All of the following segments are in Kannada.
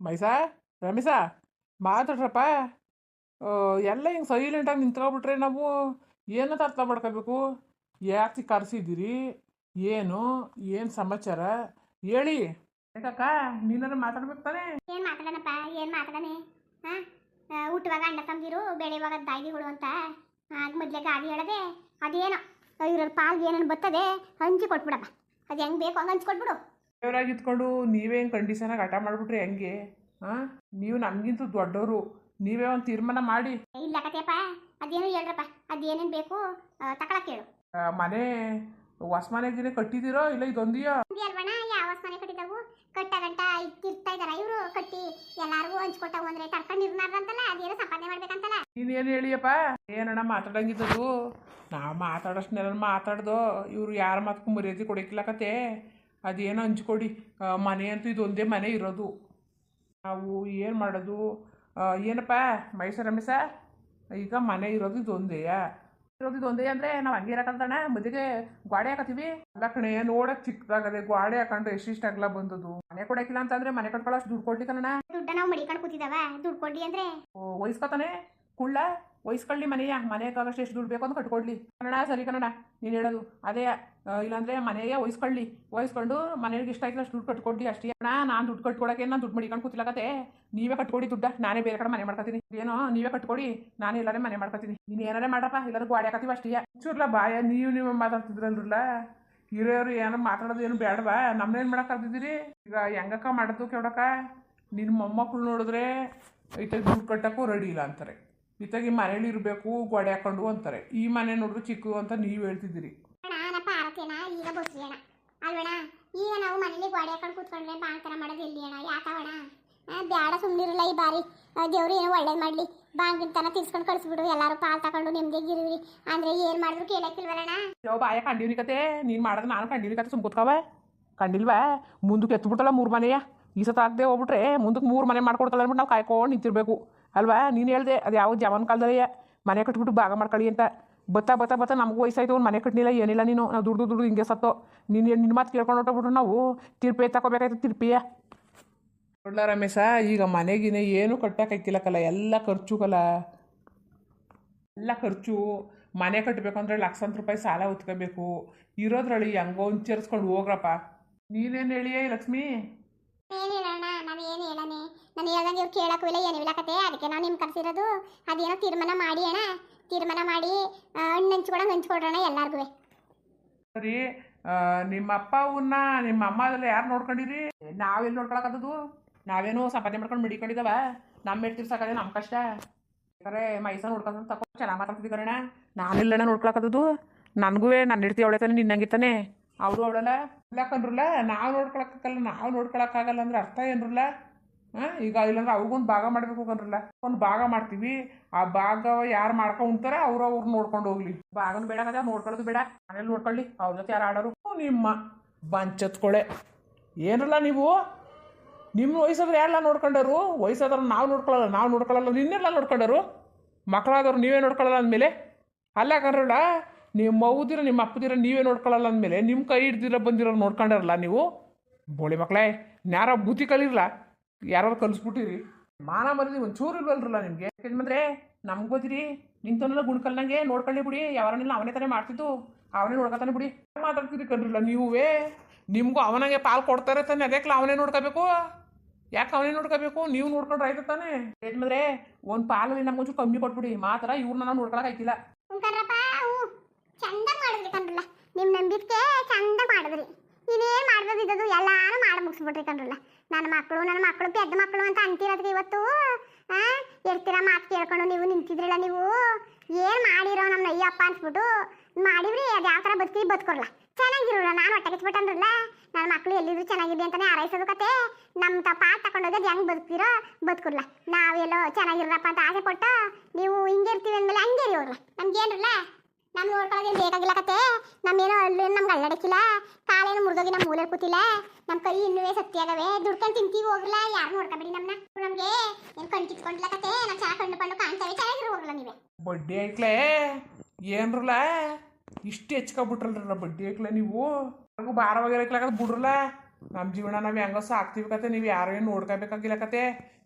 ಮೈಸಾ ರಮೇಶ ಮಾತಾಡ್ರಪ್ಪ ಎಲ್ಲ ಹಿಂಗೆ ಸೈಲೆಂಟಾಗಿ ನಿಂತ್ಕೊಬಿಟ್ರೆ ನಾವು ಏನು ಅರ್ಥ ಮಾಡ್ಕೋಬೇಕು ಯಾಕೆ ಕರೆಸಿದ್ದೀರಿ ಏನು ಏನು ಸಮಾಚಾರ ಹೇಳಿ ಏಕಕ್ಕ ನೀನಾರು ಮಾತಾಡ್ಬೇಕು ತಾನೇ ಏನು ಮಾತಾಡೋಣಪ್ಪ ಏನು ಮಾತಾಡೋಣ ಹಾಂ ಹುಟ್ಟುವಾಗ ಅಣ್ಣ ತಮ್ದಿರು ಬೆಳೆಯುವಾಗ ದಾಯಿಗಳು ಅಂತ ಆಗ ಮೊದಲೇ ಗಾಡಿ ಹೇಳದೆ ಅದೇನೋ ಇವ್ರಲ್ಲಿ ಪಾಲ್ಗೆ ಏನೇನು ಬರ್ತದೆ ಹಂಚಿ ಕೊಟ್ಬಿಡಪ್ಪ ಅದು ಹೆಂಗೆ ಬೇಕು ಹಂಗೆ ಹಂಚ್ಕೊಟ್ಬಿಡು ದೇವರಾಗಿ ಇದ್ಕೊಂಡು ನೀವೇ ಕಂಡೀಷನ್ ಕಂಡೀಷನಾಗಿ ಹಠ ಮಾಡ್ಬಿಟ್ರಿ ಹೆಂಗೆ? ಹಾಂ? ನೀವು ನಮ್ಗಿಂತ ದೊಡ್ಡವರು ನೀವೇ ಒಂದು ತೀರ್ಮಾನ ಮಾಡಿ. ಇಲ್ಲ ಕತೆಯಪ್ಪ ಅದೇನು ಹೇಳ್ರಪ್ಪ. ಅದೇನೇನು ಬೇಕು ತಕೊಳಕ್ ಹೇಳು. ಆ, ಮನೆ ಹೊಸ ಮನೆಗಿನೇ ಕಟ್ಟಿದ್ದೀರೋ ಇಲ್ಲ ಇದೊಂದಿಯೋ? ಅಲ್ವಣ್ಣ ಯಾವ ಮನೆ ಕಟ್ಟಿದವು? ಕಟ್ಟ ಗಂಟ ಇರ್ತಾ ಇದಾರ ಇವರು? ಕಟ್ಟಿ ಎಲ್ಲಾರ್ಗೂ ಹಂಚ್ಕೊಟ್ಟವು ಅಂದ್ರೆ ತಡ್ಕೊಂಡು ನಿರ್ಮಾರ್ದಂತಲ್ಲ ಅದೇನೋ ಸಂಪಾದನೆ ಮಾಡ್ಬೇಕಂತಲ್ಲ. ನೀನೇನು ಹೇಳಿಯಪ್ಪ? ಏನಣ್ಣ ಮಾತಾಡಂಗಿದ್ದದು? ನಾವು ಮಾತಾಡೋಷ್ಟನ್ನೆಲ್ಲ ಮಾತಾಡ್ದೋ ಇವ್ರು ಯಾರ ಮಾತಕ್ಕೂ ಮರ್ಯಾದೆ ಕೊಡಕ್ಕಿಲ್ಲಕತ್ತೆ ಅದೇನೋ ಹಂಚ್ಕೊಡಿ ಮನೆ ಅಂತೂ ಇದೊಂದೇ ಮನೆ ಇರೋದು. ನಾವು ಏನು ಮಾಡೋದು? ಏನಪ್ಪ? ಮೈಸೂರು ರಮೇಶ? ಈಗ ಮನೆ ಇರೋದು ಇದೊಂದೇಯ ಇರೋದು ಇದೊಂದೇ ಅಂದರೆ ನಾವು ಹಂಗೆ ಇರಕಂತಣ್ಣ ಮದುವೆ ಗ್ವಾಡೆ ಹಾಕತ್ತೀವಿ. ಅಲ್ಲ ಕಣೆ ನೋಡಕ್ಕೆ ಚಿಕ್ಕದಾಗದೆ ಗೋಡೆ ಹಾಕೊಂಡ್ರೆ ಎಷ್ಟಿಷ್ಟು ಅಗಲ ಬಂದದು ಮನೆ ಕೊಡಕ್ಕಿಲ್ಲ ಅಂತಂದ್ರೆ ಮನೆ ಕಟ್ಕೊಳ್ಳೋ ಅಷ್ಟು ದುಡ್ಡು ಕೊಡ್ಲಿ ಕಣ ದುಡ್ಡ ನಾವು ಮಡಿಕೊಂಡು ಕೂತಿದಾವ ದುಡ್ಡು ಕೊಡ್ಲಿ ಅಂದ್ರೆ? ಓ, ವಹಿಸ್ಕೊತಾನೆ? ಕುಳ್ಳ? ವಹಿಸ್ಕೊಳ್ಳಿ ಮನೆಯ ಮನೆಗಾಗಷ್ಟು ಎಷ್ಟು ದುಡ್ಡು ಬೇಕು ಅಂತ ಕಟ್ಕೊಡ್ಲಿ. ಕನ್ನಡ, ಸರಿ ಕನ್ನಡ, ನೀನು ಹೇಳೋದು. ಅದೇ ಇಲ್ಲಾಂದರೆ ಮನೆಗೆ ವಹಿಸ್ಕೊಳ್ಳಿ. ವಹಿಸ್ಕೊಂಡು ಮನೆಗೆ ಇಷ್ಟ ಆಯ್ತು ಅಷ್ಟು ದುಡ್ಡು ಕಟ್ಕೊಡ್ಲಿ ಅಷ್ಟೇ. ಅಣ್ಣ, ನಾನು ದುಡ್ಡು ಕಟ್ಕೊಡೋಕೆ ನಾನು ದುಡ್ಡು ಮಡಿಕೊಂಡು ಕೂತಿಲ್ಲಕತ್ತೆ ನೀವೇ ಕಟ್ಕೊಡಿ ದುಡ್ಡ. ನಾನೇ ಬೇರೆ ಕಡೆ ಮನೆ ಮಾಡ್ಕೊತೀನಿ. ಏನೋ, ನೀವೇ ಕಟ್ಕೊಡಿ. ನಾನು ಎಲ್ಲಾರೇ ಮನೆ ಮಾಡ್ಕೊತೀನಿ. ನೀನು ಏನಾರೇ ಮಾಡಪ್ಪ ಎಲ್ಲರೂ ಗಾಡಿ ಹಾಕತ್ತೀವಿ ಅಷ್ಟೇ. ಚೂರ್ಲ ಬಾಯ, ನೀವು ನೀವು ಮಾತಾಡ್ತಿದ್ರಲ್ರಲ್ಲ? ಹಿರಿಯರು ಏನೋ ಮಾತಾಡೋದು ಏನು ಬೇಡವಾ? ನಮ್ಮನೇನು ಮಾಡಕ್ಕೆ ಕರ್ದಿದ್ದೀರಿ? ಈಗ ಹೆಂಗಕ್ಕ ಮಾಡೋದು ಕೇಳಕ್ಕ ನಿನ್ನ ಮೊಮ್ಮಕ್ಕಳು ನೋಡಿದ್ರೆ ಐತೆ ದುಡ್ಡು ಕಟ್ಟಕ್ಕೂ ರೆಡಿ ಇಲ್ಲ ಅಂತಾರೆ. ಇತ್ತಾಗ ಈ ಮನೇಲಿ ಇರಬೇಕು ಗೋಡೆ ಹಾಕೊಂಡು ಅಂತಾರೆ. ಈ ಮನೆ ನೋಡಿದ್ರೆ ಚಿಕ್ಕು ಅಂತ ನೀವು ಹೇಳ್ತಿದ್ದೀರಿ. ಈಗ ಬಸ್ರಿ ಅಣ್ಣ. ಅಲ್ವಣ ಈಗ ನಾವು ಮನೇಲಿ ಗೋಡೆ ಹಾಕೊಂಡು ಕೂತ್ಕೊಂಡ್ರೆ ಮಾಡೋದು ಅಣ್ಣ? ಯಾಕವಣ ಬ್ಯಾಡ ಸುಮ್ಮನಿರಲ್ಲ ಈ ಬಾರಿ. ದೇವ್ರು ಏನೋ ಒಳ್ಳೇದು ಮಾಡಲಿ. ಬಾಂಗಿನ ತನ ತಿರ್ಸ್ಕೊಂಡು ಕಳಿಸ್ಬಿಡು. ಎಲ್ಲರೂ ಪಾಲ್ ತಗೊಂಡು ನೆಮ್ಮದಿಗಿರುವಿ ಅಂದ್ರೆ ಏನು ಮಾಡಿದ್ರು ಕೇಳಕ್ಕಿಲ್ವಲ್ಲಣ್ಣ ಯಾವ ಬಾಯ ಕಂಡೀನಿ ಕತೆ. ನೀನು ಮಾಡಿದ್ರೆ ನಾನು ಕಂಡಿವ್ನಿ ಕತೆ ಸುಮ್ ಕೂತ್ಕವ ಕಂಡಿಲ್ವಾ? ಮುಂದಕ್ಕೆ ಎತ್ಬಿಡ್ತಲ್ಲ ಮೂರು ಮನೆಯ. ಈ ಸತ ಆಗದೆ ಹೋಗ್ಬಿಟ್ರೆ ಮುಂದಕ್ಕೆ ಮೂರು ಮನೆ ಮಾಡ್ಕೊಡ್ತಲ್ಲ ಅಂದ್ಬಿಟ್ಟು ನಾವು ಕಾಯ್ಕೊಂಡು ನಿಂತಿರ್ಬೇಕು. ಅಲ್ವಾ? ನೀನು ಹೇಳ್ದೆ ಅದು ಯಾವ ಜವನ ಕಾಲದಲ್ಲೇ ಮನೆ ಕಟ್ಬಿಟ್ಟು ಭಾಗ ಮಾಡ್ಕೊಳ್ಳಿ ಅಂತ. ಬತ್ತಾ ಬತ್ತಾ ಬತ್ತಾ ನಮಗೂ ವಯಸ್ಸಾಯ್ತು ಒಂದು ಮನೆ ಕಟ್ಟಲಿಲ್ಲ ಏನಿಲ್ಲ ನೀನು. ನಾವು ದುಡ್ಡು ದುಡ್ದು ಹಿಂಗೆ ಸತ್ತೋ. ನೀನು ನಿನ್ನ ಮಾತು ಕೇಳ್ಕೊಂಡು ಹೊಟ್ಟೋಗ್ಬಿಟ್ರು ನಾವು? ತಿರ್ಪಿ ತಗೋಬೇಕಾಯ್ತು ತಿರ್ಪಿಯ? ನೋಡ್ಲ ರಮೇಶ, ಈಗ ಮನೆಗಿನೇ ಏನು ಕಟ್ಟಕ್ಕಾಯ್ತಿಲ್ಲಕಲ್ಲ ಎಲ್ಲ ಖರ್ಚು ಕಲ. ಎಲ್ಲ ಖರ್ಚು. ಮನೆ ಕಟ್ಟಬೇಕು ಅಂದರೆ ಲಕ್ಷಾಂತರ ರೂಪಾಯಿ ಸಾಲ ಹೊತ್ಕೋಬೇಕು ಇರೋದ್ರಲ್ಲಿ ಹೆಂಗೋ ಚೇರಿಸ್ಕೊಂಡು ಹೋಗ್ರಪ್ಪ. ನೀನೇನು ಹೇಳಿಯೇ ಲಕ್ಷ್ಮಿ? ಏನು ಹೇಳೋಣ ನಾವು ಏನು ಹೇಳನೆ? ನಾನು ಹೇಳ್ದಂಗೆ ಇವ್ರು ಕೇಳಕ್ಕೂ ಇಲ್ಲ, ಏನು ಹೇಳಕತ್ತೆ? ಕತೆ ಅದಕ್ಕೆ ನಾವು ನಿಮ್ಮ ಕರ್ಸಿರೋದು ಅದೇನೋ ತೀರ್ಮಾನ ಮಾಡಿ ಅಣ್ಣ. ತೀರ್ಮಾನ ಮಾಡಿ ಹಣ್ಣು ಹಂಚ್ಕೊಡಂಗೆ ಹಂಚ್ಕೊಡ್ರಣ ಎಲ್ಲಾರ್ಗೂ ಸರಿ ನಿಮ್ಮ ಅಪ್ಪ ಅವನ್ನ ನಿಮ್ಮ ಅಮ್ಮ ಅದೆಲ್ಲ ಯಾರು ನೋಡ್ಕೊಂಡಿರಿ? ನಾವೆಲ್ಲಿ ನೋಡ್ಕೊಳಕತ್ತದು? ನಾವೇನು ಸಂಪಾದನೆ ಮಾಡ್ಕೊಂಡು ಮಿಡಿಕೊಂಡಿದ್ದಾವ ನಮ್ಮ ಮೇಡ್ ಸಾಕಾದ್ರೆ ನಮ್ಮ ಕಷ್ಟ. ಯಾಕಂದ್ರೆ ಮೈಸೂರು ನೋಡ್ಕೊಂಡು ತಕೊಂಡು ಚೆನ್ನಾಗಿ ಮಾತಾಡ್ತಿದ್ದೀವಿ ಕಣ ನಾನಿಲ್ಲಣ್ಣ ನೋಡ್ಕೊಳಕತ್ತದು? ನನಗೂ ನನ್ನ ಹೆಡ್ತಿ ಅವಳೆ ತಾನೆ ನಿನ್ನಂಗಿತ್ತಾನೆ ಅವರು ಅವಳಲ್ಲ ಇಲ್ಲ ಕಣ್ರಲ್ಲ ನಾವು ನೋಡ್ಕೊಳಕ್ಕಾಗಲ್ಲ ನಾವು ನೋಡ್ಕೊಳಕ್ಕಾಗಲ್ಲ ಅಂದ್ರೆ ಅರ್ಥ ಏನ್ರಲ್ಲ? ಹಾಂ, ಈಗ ಇಲ್ಲಾಂದ್ರೆ ಅವ್ರಿಗೊಂದು ಭಾಗ ಮಾಡಬೇಕು ಅಂದ್ರಲ್ಲ. ಒಂದು ಭಾಗ ಮಾಡ್ತೀವಿ, ಆ ಭಾಗ ಯಾರು ಮಾಡ್ಕೊಂಡು ಉಣ್ತಾರೆ ಅವ್ರು ಅವ್ರು ನೋಡ್ಕೊಂಡು ಹೋಗ್ಲಿ. ಭಾಗನ ಬೇಡ ಅದ ನೋಡ್ಕೊಳ್ಳೋದು ಬೇಡ. ಮನೇಲಿ ನೋಡ್ಕೊಳ್ಳಿ, ಅವ್ರ ಜೊತೆ ಯಾರು ಆಡೋರು? ನಿಮ್ಮ ಬಂಚತ್ಕೊಳೆ. ಏನಲ್ಲ ನೀವು? ನಿಮ್ಮ ವಯಸ್ಸಾದ್ರೆ ಯಾರೆಲ್ಲ ನೋಡ್ಕೊಂಡರು? ವಯಸ್ಸಾದ್ರೆ ನಾವು ನೋಡ್ಕೊಳ್ಳಲ್ಲ ನಾವು ನೋಡ್ಕೊಳ್ಳಲ್ಲ ನಿನ್ನೆಲ್ಲ ನೋಡ್ಕೊಂಡರು? ಮಕ್ಕಳಾದವ್ರು ನೀವೇ ನೋಡ್ಕೊಳ್ಳಲ್ಲ ಅಂದಮೇಲೆ? ಅಲ್ಲ ಕಣ್ರಲ್ಲ ಅವ್ದಿರ ನಿಮ್ಮ ಅಪ್ಪದಿರ ನೀವೇ ನೋಡ್ಕೊಳ್ಳಲ್ಲ ಅಂದಮೇಲೆ ನಿಮ್ಮ ಕೈ ಹಿಡ್ದಿರ ಬಂದಿರೋ ನೋಡ್ಕೊಂಡಿರಲ್ಲ ನೀವು? ಬೋಳಿ ಮಕ್ಕಳೇ ಯಾರೋ ಬೂತಿ ಕಲಿರಲ್ಲ ಯಾರು ಕಲಿಸ್ಬಿಟ್ಟಿರಿ. ಮಾನ ಮರದಿ ಒಂಚೂರು ಇಲ್ವಲ್ರಲ್ಲ ನಿಮಗೆ? ಯಾಕೆಂದ್ರೆ ನಮ್ಗೆ ಗೊತ್ತಿರಿ ನಿಂತವನ್ನೆಲ್ಲ ಗುಣ್ಕಲ್ನಂಗೆ ನೋಡ್ಕೊಳ್ಳಿ ಬಿಡಿ ಯಾವರನ್ನೆಲ್ಲ ಅವನೇ ತಾನೇ ಮಾಡ್ತಿದ್ದು, ಅವನೇ ನೋಡ್ಕೊತಾನೆ ಬಿಡಿ. ಮಾತಾಡ್ತೀರಿ ಕಂಡ್ರಿಲ್ಲ ನೀವೇ? ನಿಮಗೂ ಅವನಂಗೆ ಪಾಲ್ ಕೊಡ್ತಾರೆ ತಾನೆ ಅದಕ್ಕೆ ಅವನೇ ನೋಡ್ಕೋಬೇಕು? ಯಾಕೆ ಅವನೇ ನೋಡ್ಕೋಬೇಕು? ನೀವು ನೋಡ್ಕೊಂಡ್ರೆ ಆಯ್ತು ತಾನೆ. ಯಾಕಂದ್ರೆ ಒಂದು ಪಾಲಲ್ಲಿ ನಮ್ಗೊಂಚೂರು ಕಮ್ಮಿ ಕೊಟ್ಬಿಡಿ, ಮಾತ್ರ ಇವ್ರನ್ನ ನಾವು ಆಯ್ತಿಲ್ಲ. ಚಂದ ಮಾಡಿದ್ರಿ ಕಣ್ರಲ್ಲ. ನಿಮ್ಮ ನಂಬಿಕೆ ಚಂದ ಮಾಡಿದ್ರಿ. ಇನ್ನೇನು ಮಾಡ್ಬೋದು ಇದ್ದದು ಎಲ್ಲಾನು ಮಾಡಿ ಮುಗಿಸ್ಬಿಟ್ರಿ ಕಣ್ರಲ್ಲ. ನನ್ನ ಮಕ್ಕಳು ನನ್ನ ಮಕ್ಕಳು, ಪೆದ್ದ ಮಕ್ಕಳು ಅಂತ ಅಂತಿರೋದಕ್ಕೆ ಇವತ್ತು? ಇರ್ತೀರ ಮಾತು ಕೇಳ್ಕೊಂಡು ನೀವು ನಿಂತಿದ್ರಲ್ಲ ನೀವು? ಏನು ಮಾಡಿರೋ ನಮ್ಮ ಅಯ್ಯಪ್ಪ ಅನ್ಸ್ಬಿಟ್ಟು? ಮಾಡಿವ್ರಿ, ಅದು ಯಾವ ಥರ ಬದುಕಿ ಬದುಕೊಡ್ಲ? ಚೆನ್ನಾಗಿರೋಲ್ಲ, ನಾನು ಹೊಟ್ಟೆ ಕಿಚ್ಬಿಟ್ಟನ್ರಲ್ಲ ನನ್ನ ಮಕ್ಕಳು ಎಲ್ಲಿದ್ರು ಚೆನ್ನಾಗಿದೆ ಅಂತಾನೆ ಆರೈಸೋದು ಕತೆ. ನಮ್ಮ ತಪ್ಪ ತಗೊಂಡೋಗಿ ಅದು ಹೆಂಗೆ ಬದುಕ್ತಿರೋ ಬದುಕುರ್ಲ ನಾವೆಲ್ಲೋ ಚೆನ್ನಾಗಿರಪ್ಪ ಅಂತ ಆಸೆ ಕೊಟ್ಟು ನೀವು ಹಿಂಗೆ ಇರ್ತೀವಿ ಅಂದಮೇಲೆ ಹಂಗೆ ಇರಿ ಅವ್ರಲ್ಲ ನಮ್ ನೋಡ್ಕೊಳ್ಳೋದೇನು ಬೇಕಾಗಿಲ್ಲ ಕತೆ? ನಮ್ಮೇನೋ ಅಲ್ಲಿ ನಮ್ಗೆ ಅಲ್ಲಡಕ್ಕಿಲ್ಲ ಕಾಲೇನು ಮುರಿದೋಗಿ ನಮ್ಮ ಮೂಲೆ ಕೂತಿಲ್ಲ. ನಮ್ಮ ಕೈ ಇನ್ನೂ ಸತ್ಯ ಆಗವೆ ದುಡ್ಕೊಂಡು ತಿಂತೀವಿ ಹೋಗ್ರಲ್ಲ ಯಾರು ನೋಡ್ಕೊಬೇಡಿ ನಮ್ಮನ್ನ ನಮ್ಗೆ ಏನು ಕಣ್ ಕಿತ್ಕೊಂಡಿಲ್ಲ ಕತೆ? ನಾವು ಚಾ ಕಣ್ಣು ಪಣ್ಣು ಕಾಣ್ತಾವೆ ಚೆನ್ನಾಗಿರೋ ಹೋಗ್ರಲ್ಲ ನೀವೇ. ಬಡ್ಡಿ ಐಕ್ಲೆ ಏನ್ರಲ್ಲ ಇಷ್ಟು ಹೆಚ್ಕೊಬಿಟ್ರಲ್ರಲ್ಲ ಬಡ್ಡಿ ಐಕ್ಲೆ ನೀವು? ನನಗೂ ಭಾರವಾಗಿರಕ್ಲಾಗ ಬಿಡ್ರಲ್ಲ. ನಮ್ಮ ಜೀವನ ನಾವು ಹೆಂಗೋ ಸಾಕ್ತೀವಿ ಕತೆ, ನೀವು ಯಾರು ಏನು ನೋಡ್ಕೋಬೇಕಾಗಿಲ್ಲ ಕತೆ.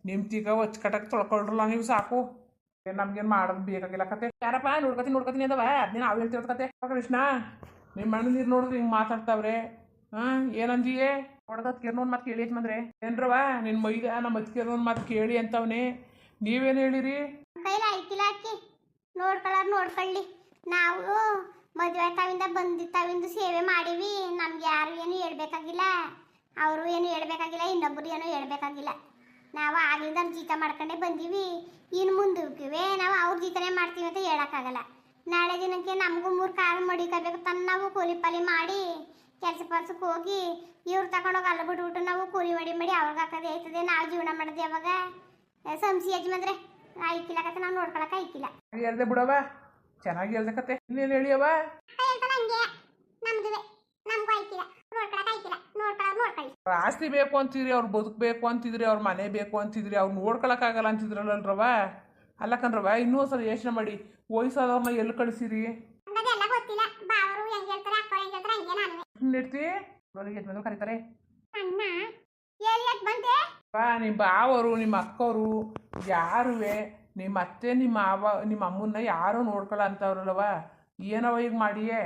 ನಿಮ್ಮ ತೀಗ ಹೊಚ್ಕಟ್ಟಕ್ಕೆ ತೊಳ್ಕೊಳ್ರಲ್ಲ ನೀವು ಸಾಕು. ನಮ್ಗೇನು ಮಾಡೋದು ಬೇಕಾಗಿಲ್ಲ ಕತೆ. ಯಾರಪ್ಪ, ನೋಡ್ಕತೀನಿ ನೋಡ್ಕತೀನಿ ಅದವ. ಅದನ್ನ ಅವ್ ಹೇಳ್ತಿರೋದು ಕತೆ. ಕೃಷ್ಣ ನಿಮ್ಮ ಮಣ್ಣು ನೀರು ನೋಡಿದ್ರೆ ಹಿಂಗೆ ಮಾತಾಡ್ತಾವ್ರೆ. ಹಾಂ ಏನಂದಿಯೇ ಹೊಡೆದತ್ ಕಿರ್ನೋನ್ ಮಾತು ಕೇಳಿ ಬಂದ್ರೆ ಏನ್ರವ ನಿನ್ನ ಮೈದ ನಮ್ಮ ಅದ್ಕೇರ್ನೋನ್ ಮಾತು ಕೇಳಿ ಅಂತವನೇ. ನೀವೇನು ಹೇಳಿರಿ? ಕೈಲಿ ಆಯ್ತಿಲ್ಲ ನೋಡ್ಕೊಳ್ಳಿ. ನಾವು ಮದುವೆ ತಾವಿಂದ ಬಂದಿ ಸೇವೆ ಮಾಡೀವಿ. ನಮ್ಗೆ ಯಾರು ಏನು ಹೇಳ್ಬೇಕಾಗಿಲ್ಲ. ಅವರು ಏನು ಹೇಳ್ಬೇಕಾಗಿಲ್ಲ, ಇನ್ನೊಬ್ರು ಏನು ಹೇಳ್ಬೇಕಾಗಿಲ್ಲ. ನಾವು ಆಗ್ಲಿಂದ ಜೀತ ಮಾಡ್ಕೊಂಡೇ ಬಂದೀವಿ. ಇನ್ನು ಮುಂದಕ್ಕಿವೆ ನಾವು ಅವ್ರ ಜೀತನೇ ಮಾಡ್ತೀವಿ ಅಂತ ಹೇಳೋಕ್ಕಾಗಲ್ಲ. ನಾಳೆ ದಿನಕ್ಕೆ ನಮಗೂ ಮೂರು ಕಾಲು ಮಡಿಕೋಬೇಕು ತನ್ನ ನಾವು ಕೂಲಿ ಪಾಲಿ ಮಾಡಿ, ಕೆಲಸ ಪಾಸಕ್ಕೆ ಹೋಗಿ, ಇವ್ರು ತಗೊಂಡೋಗಿ ಅಲ್ಲ ಬಿಟ್ಬಿಟ್ಟು ನಾವು ಕೂಲಿ ಮಾಡಿ ಮಾಡಿ ಅವ್ರಿಗೆ ಹಾಕೋದೇ ಆಯ್ತದೆ ನಾವು ಜೀವನ ಮಾಡೋದು ಯಾವಾಗ ಸಂಸಿ ಯಜಮಾನ್ರೆ ಐಕಿಲ್ಲ ಕತೆ ನಾವು ನೋಡ್ಕೊಳಕ್ಕೆ ಐಕಿಲ್ಲ ಹೇಳ್ದೆ ಬಿಡವ ಚೆನ್ನಾಗಿ ಹೇಳ್ದೆ ಕತೆ. ಇನ್ನೇನು ಹೇಳಿಯವ ಹಂಗೆ ನಮ್ದುವೆ ನಮ್ಗೂ ಆಯ್ಕಿಲ್ಲ ನೋಡ್ಕೊಳಕ್ಕೆ ಆಯ್ಕಿಲ್ಲ ನೋಡ್ಕೊಳ್ಳೋರು ನೋಡ್ಕೊಳ್ಳಿ ಅವ್ರ ಆಸ್ತಿ ಬೇಕು ಅಂತಿದ್ರಿ ಅವ್ರು ಬದುಕಬೇಕು ಅಂತಿದ್ರಿ ಅವ್ರ ಮನೆ ಬೇಕು ಅಂತಿದ್ರಿ ಅವ್ರು ನೋಡ್ಕೊಳಕ್ಕಾಗಲ್ಲ ಅಂತಿದ್ರಲ್ಲಲ್ರವ ಅಲ್ಲ ಕಣ್ರವ ಇನ್ನೂ ಸಲ ಯೋಚನೆ ಮಾಡಿ ವಯಸ್ಸಾದವ್ರನ್ನ ಎಲ್ಲಿ ಕಳಿಸಿರಿ ನೆಡ್ತಿ. ಕರೀತಾರೆ? ನಿಮ್ಮ ಬಾವರು ನಿಮ್ಮ ಅಕ್ಕವರು ಯಾರುವೆ ನಿಮ್ಮ ಅತ್ತೆ ನಿಮ್ಮ ಮಾವ ನಿಮ್ಮ ಅಮ್ಮನ್ನ ಯಾರು ನೋಡ್ಕೊಳ ಅಂತವ್ರಲ್ಲವ ಏನವ ಈಗ ಮಾಡಿಯೇ?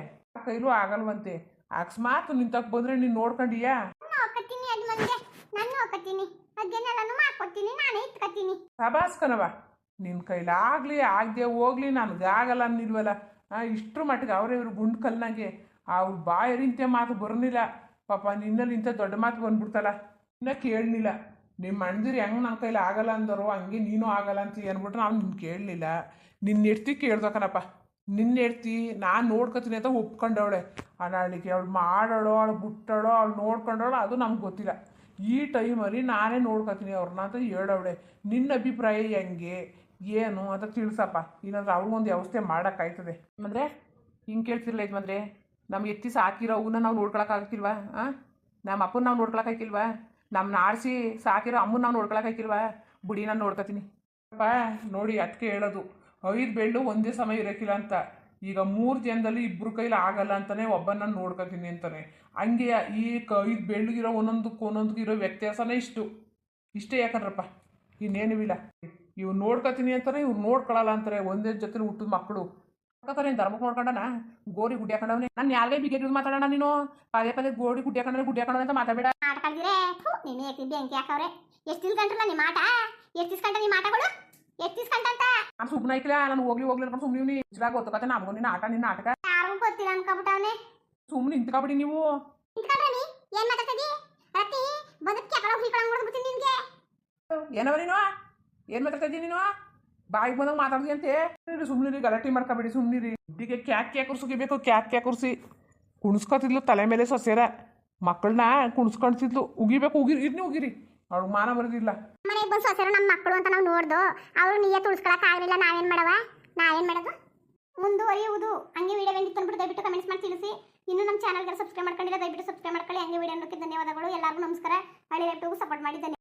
ಕೈಲೂ ಆಗಲ್ವಂತೆ. ಅಕಸ್ಮಾತ್ ನಿಂತಕ್ ಬಂದ್ರೆ ನೀನು ನೋಡ್ಕೊಂಡಿಯಾ? ನಾನು ಬಂದೆ ನಾನು ನಾನೇ ಇಟ್ಕೊತೀನಿ. ಸಬಾಸ್ಕನವ ನಿನ್ನ ಕೈಲಾಗಲಿ ಆಗದೆ ಹೋಗ್ಲಿ ನನಗಾಗಲ್ಲ ಅನ್ನಿಲ್ವಲ್ಲ ಇಷ್ಟ್ರ ಮಟ್ಟಿಗೆ ಅವರೇ ಇವರು ಗುಂಡು ಕಲ್ನಾಗೆ. ಅವ್ರ ಬಾಯರಿಂತೆ ಮಾತು ಬರಲಿಲ್ಲ ಪಾಪ ನಿನ್ನಲ್ಲಿ ಇಂಥ ದೊಡ್ಡ ಮಾತು ಬಂದ್ಬಿಡ್ತಲ್ಲ. ಇನ್ನ ಕೇಳಲಿಲ್ಲ ನಿಮ್ಮ ಅಣ್ಣದಿರು ಹೆಂಗೆ ನನ್ನ ಕೈಲಿ ಆಗಲ್ಲ ಅಂದರು, ಹಂಗೆ ನೀನು ಆಗಲ್ಲ ಅಂತ ಅಂದ್ಬಿಟ್ಟು ನಾವು ನಿನ್ನ ಕೇಳಲಿಲ್ಲ. ನಿನ್ನ ಎಡ್ತಿ ಕೇಳ್ದಕನಪ್ಪ ನಿನ್ನ ಎಡ್ತಿ ನಾನು ನೋಡ್ಕೊತೀನಿ ಅಂತ ಒಪ್ಕೊಂಡವಳೆ. ಅನಾಳಿಕೆ ಅವಳು ಮಾಡೋಳು, ಅವಳು ಬಿಟ್ಟಳೋ ಅವಳು ನೋಡ್ಕೊಂಡವಳು, ಅದು ನಮ್ಗೆ ಗೊತ್ತಿಲ್ಲ. ಈ ಟೈಮಲ್ಲಿ ನಾನೇ ನೋಡ್ಕೊತೀನಿ ಅವ್ರನ್ನ ಅಂತ ಹೇಳವಳೆ. ನಿನ್ನ ಅಭಿಪ್ರಾಯ ಹೆಂಗೆ? ಏನು ಅಂತ ತಿಳಿಸಪ್ಪ. ಇಲ್ಲಾಂದ್ರೆ ಅವ್ರಿಗೊಂದು ವ್ಯವಸ್ಥೆ ಮಾಡೋಕ್ಕಾಯ್ತದೆ ಅಂದರೆ, ಹಿಂಗೆ ಕೇಳ್ತಿರ್ಲ ಯಜಮಾನ್ರೆ ನಮ್ಮ ಎತ್ತಿ ಸಾಕಿರೋ ಅವನ್ನ ನಾವು ನೋಡ್ಕೊಳಕ್ಕಾಗ್ತಿಲ್ವಾ ಹಾಂ ನಮ್ಮ ಅಪ್ಪನ ನಾವು ನೋಡ್ಕೊಳಕ್ಕಾಗಿಲ್ವಾ ನಮ್ಮ ನಾಡಿಸಿ ಸಾಕಿರೋ ಅಮ್ಮನ ನಾವು ನೋಡ್ಕೊಳಕ್ಕಾಗಿಲ್ವಾ ಬುಡಿ, ನಾನು ನೋಡ್ಕೊತೀನಿ. ಅಪ್ಪ ನೋಡಿ ಅದಕ್ಕೆ ಹೇಳೋದು. ಐದು ಬೆಳ್ಳು ಒಂದೇ ಸಮಯ ಇರೋಕ್ಕಿಲ್ಲ ಅಂತ. ಈಗ ಮೂರು ಜನದಲ್ಲಿ ಇಬ್ಬರು ಕೈಲಿ ಆಗಲ್ಲ ಅಂತಾನೆ ಒಬ್ಬನ ನೋಡ್ಕೊತೀನಿ ಅಂತಾನೆ. ಹಂಗೆ ಈ ಕ ಐದು ಬೆಳ್ಳಿಗಿರೋ ಒಂದೊಂದಕ್ಕೆ ಒಂದೊಂದಕ್ಕೆ ಇರೋ ವ್ಯತ್ಯಾಸನೇ ಇಷ್ಟು. ಇಷ್ಟೇ ಯಾಕಂದ್ರಪ್ಪ? ಇನ್ನೇನು ಇಲ್ಲ. ಇವ್ರು ನೋಡ್ಕೊತೀನಿ ಅಂತಾರೆ ಇವ್ರು ನೋಡ್ಕೊಳ್ಳಲ್ಲ ಅಂತಾರೆ ಒಂದೇ ಜೊತೆ ಹುಟ್ಟಿದ ಮಕ್ಕಳು ನೋಡ್ಕೊತಾರೆ ಧರ್ಮಕ್ಕೆ ನೋಡ್ಕೊಂಡನ? ಗೋರಿ ಗುಡ್ಡಿ ಹಾಕೊಂಡವನೇ ನಾನು ಯಾರೇ ಬಿಗೆ ಮಾತಾಡೋಣ ನೀನು? ಪದೇ ಪದೇ ಗೋಡಿ ಗುಡ್ಡಿ ಹಾಕೊಂಡ್ರೆ ಗುಡ್ಡಿ ಹಾಕೊಂಡ್ರೆ ಅಂತ ಮಾತಾಡಬೇಡ ಆಡ್ಕಳ್ದಿರೆ ನೀನು ಬೆಂಕಿ ಎಷ್ಟು ತಿಳ್ಕೊಂಡ್ರಲ್ಲ ನಿಮ್ಮ ಮಾತಾ? ಎಷ್ಟು ತಿಳ್ಕೊಂಡ್ರೆ ಎಷ್ಟು ತಿಸ್ಕೊಂಡಂತ ನಾನು ಸುಮ್ಮನೆ ಐಕ್ಲ ನಾನು ಹೋಗ್ಲಿ ಹೋಗ್ಲಿ ಅನ್ಕೊಂಡು ಸುಮ್ಮನೆ ನೀವು ಇಷ್ಟಾಗ ಗೊತ್ತಕತ್ತೆ ನಮಗೂ ನಿನ್ನ ಆಟ ನಿನ್ನ ಆಟಕ. ಯಾರು ಗೊತ್ತಿಲ್ಲ ಅನ್ಕೊಬಿಟ್ಟವನೆ ಸುಮ್ಮನೆ ನಿಂತ್ಕೊಬಿಡಿ ನೀವು. ನಿಂತ್ಕೊಂಡ್ರೆ ನೀ? ಏನ್ ಮಾತಾಡ್ತದಿ? ರತಿ ಬದುಕಿ ಅಕಡ ಹುಯ್ಕೊಳಂಗ್ ಹೊಡ್ಬಿಡ್ತೀನಿ ನಿನ್ಗೆ? ಏನವ ನೀನು? ಏನು ಮಾತಾಡ್ತಾ ಇದ್ದೀನಿ ನೀನು? ಬಾಯಿ ಬಂದಾಗ ಮಾತಾಡ್ದಿ ಅಂತೆ. ಸುಮ್ಮನಿರಿ ಗಲಾಟೆ ಮಾಡ್ಕೊಬೇಡಿ ಸುಮ್ಮನಿರಿ ಇದ್ದಿಗೆ ಕ್ಯಾಕ್ ಕ್ಯಾಕ್ ಕುರ್ಸುಗಿಬೇಕು ಕ್ಯಾಕ್ ಕ್ಯಾ ಕುರ್ಸಿ ಕುಣಿಸ್ಕೊತಿದ್ಲು ತಲೆ ಮೇಲೆ ಸೊಸೆರ. ಮಕ್ಕಳನ್ನ ಕುಣಿಸ್ಕೊಳ್ತಿದ್ಲು ಉಗಿಬೇಕು ಉಗಿರಿ ಇರ್ನಿ ಉಗಿರಿ. ಅವ್ಳಿಗೆ ಮಾನ ಬರೋದಿಲ್ಲ. ಮನೆ ಬಂದು ಸೊಸೆರು ನಮ್ಮ ಮಕ್ಕಳು ಅಂತ ನಾವು ನೋಡ್ದು. ಅವರು ನೀಯ ತುಳ್ಸ್ಕೊಳಕ್ ಆಗಲಿಲ್ಲ, ನಾವೇನ್ ಮಾಡವ? ನಾವೇನ್ ಮಾಡೋದು? ಮುಂದುವರಿಯುವುದು. ಹಂಗೆ ವಿಡಿಯೋ ಹೆಂಗಿತ್ತು ಅಂದ್ಬಿಟ್ಟು ದಯವಿಟ್ಟು ಕಮೆಂಟ್ಸ್ ಮಾಡಿ ತಿಳಿಸಿ. ಇನ್ನು ನಮ್ಮ ಚಾನಲ್ಗೆ ಸಬ್ಸ್ಕ್ರೈಬ್ ಮಾಡ್ಕೊಂಡಿಲ್ಲ ದಯವಿಟ್ಟು ಸಬ್ಸ್ಕ್ರೈಬ್ ಮಾಡ್ಕೊಳ್ಳಿ. ಹಂಗೆ ವಿಡಿಯೋ ನೋಡೋಕ್ಕೆ ಧನ್ಯವಾದಗಳು. ಎಲ್ಲರಿಗೂ ನಮಸ್ಕಾರ. ಹಳ್ಳಿ ರೆಪ್ಟಿಗೂ ಸಪೋರ್ಟ್ ಮಾಡಿ.